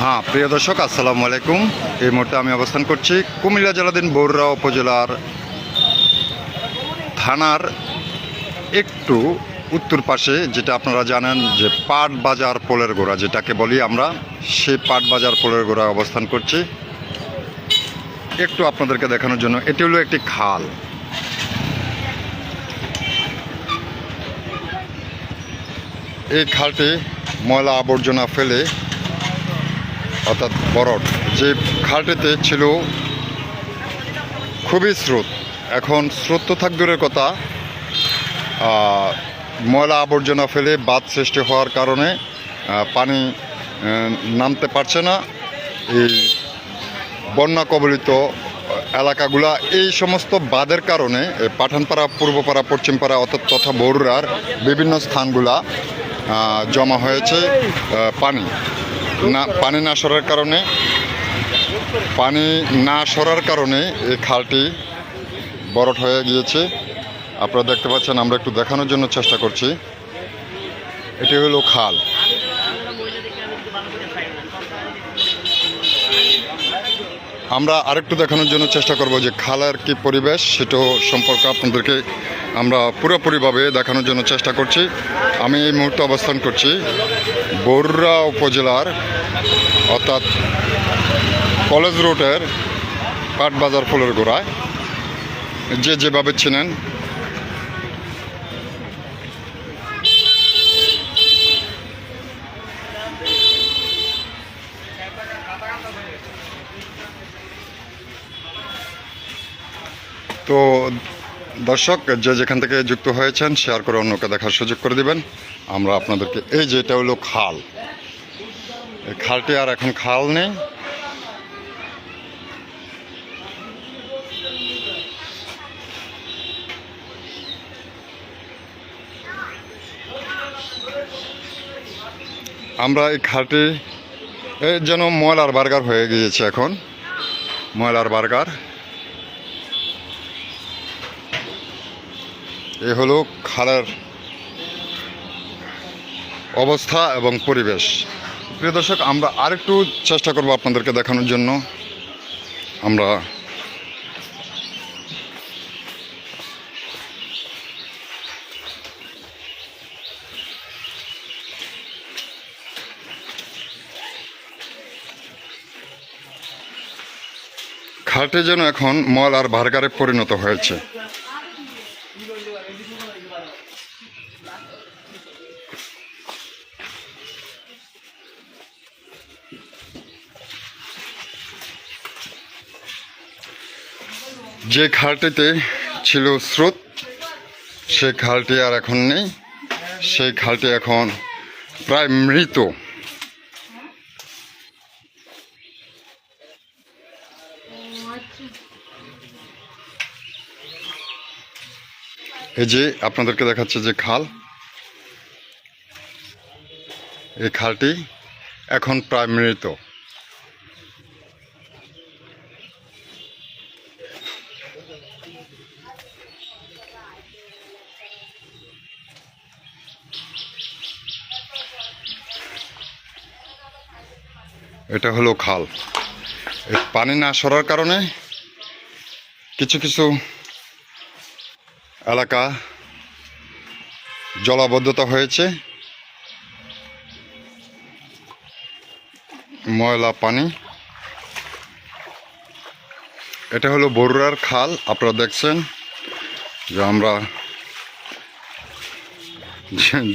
হ্যাঁ প্রিয় দর্শক, আসসালামু আলাইকুম। এই মুহূর্তে আমি অবস্থান করছি কুমিল্লা জেলাধীন বৌররা উপজেলার থানার একটু উত্তর পাশে, যেটা আপনারা জানেন যে পাট বাজার পোলের গোড়া, যেটাকে বলি আমরা সেই পাট বাজার পোলের গোড়া অবস্থান করছি। একটু আপনাদেরকে দেখানোর জন্য, এটি হলো একটি খাল। এই খালটি ময়লা আবর্জনা ফেলে, অর্থাৎ বরড যে খালটিতে ছিল খুবই স্রোত। এখন স্রোত তো থাক দূরের কথা ময়লা আবর্জনা ফেলে বাদ সৃষ্টি হওয়ার কারণে পানি নামতে পারছে না। এই বন্যা কবলিত এলাকাগুলা, এই সমস্ত বাঁধের কারণে পাঠানপাড়া, পূর্বপাড়া, পশ্চিমপাড়া, অর্থাৎ তথা বরুড়ার বিভিন্ন স্থানগুলা জমা হয়েছে পানি। না পানি না সরার কারণে, পানি না সরার কারণে এই খালটি বরট হয়ে গিয়েছে। আপনারা দেখতে পাচ্ছেন, আমরা একটু দেখানোর জন্য চেষ্টা করছি। এটি হলো খাল। আমরা আরেকটু দেখানোর জন্য চেষ্টা করব যে খালের কি পরিবেশ, সেটাও সম্পর্কে আপনাদেরকে আমরা পুরোপুরিভাবে দেখানোর জন্য চেষ্টা করছি। আমি এই মুহূর্তে অবস্থান করছি বরুড়া উপজেলার, অর্থাৎ কলেজ রোডের পাটবাজার ফুলের গোড়ায়। যে যেভাবে চিনেন। তো দর্শক, যে যেখান থেকে যুক্ত হয়েছেন শেয়ার করে অন্যকে দেখার সুযোগ করে দিবেন। আমরা আপনাদেরকে, এই যে এটা হলো খাল। এই খালটি আর এখন খাল নেই। আমরা এই খালটি যেন ময়লার বার্গার হয়ে গিয়েছে এখন। ময়লার বার্গার। এ হলো খালের অবস্থা এবং পরিবেশ। প্রিয় দর্শক, আমরা আরেকটু চেষ্টা করব আপনাদেরকে দেখানোর জন্য। আমরা খাটে যেন এখন মল আর ভার্গারে পরিণত হয়েছে। যে খালটিতে ছিল স্রোত, সে খালটি আর এখন নেই। সেই খালটি এখন প্রায় মৃত। এই যে আপনাদেরকে দেখাচ্ছে যে খাল এই খালটি এখন প্রায় মৃত এটা হলো খাল। পানি না সরার কারণে কিছু কিছু এলাকা জলাবদ্ধতা হয়েছে। ময়লা, পানি। এটা হলো বরুড়ার খাল, আপনারা দেখছেন যে আমরা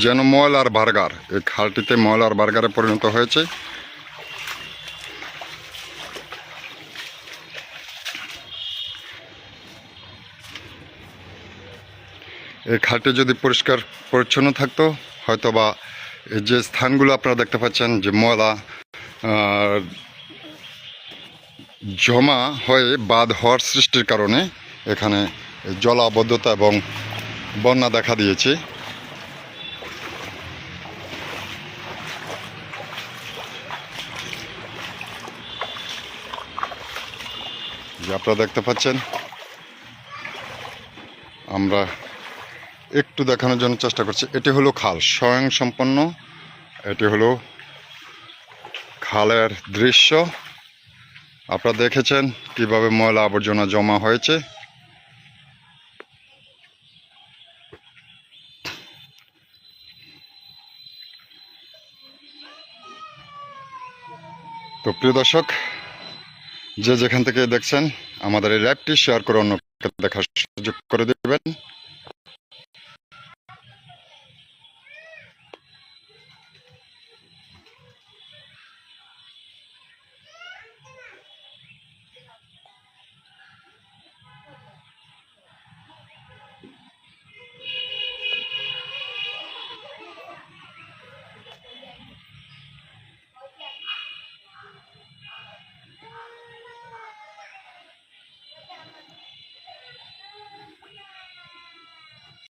যেন ময়লার বার্গার, এই খালটিতে ময়লার বার্গারে পরিণত হয়েছে। এই খালটি যদি পরিষ্কার, পরিচ্ছন্ন থাকতো হয়তো বা এই যে স্থানগুলো আপনারা দেখতে পাচ্ছেন, যে ময়লা জমা হয়ে বাঁধ হওয়ার সৃষ্টির কারণে এখানে জলাবদ্ধতা এবং বন্যা দেখা দিয়েছে। যে আপনারা দেখতে পাচ্ছেন, আমরা একটু দেখানোর জন্য চেষ্টা করছি। এটি হলো খাল স্বয়ং সম্পন্ন এটি হলো খালের দৃশ্য। আপনারা দেখেছেন কীভাবে ময়লা আবর্জনা জমা হয়েছে। তো প্রিয় দর্শক, যে যেখান থেকে দেখছেন, আমাদের এই লাইভটি শেয়ার করে অন্যকে দেখার সুযোগ করে দেবেন।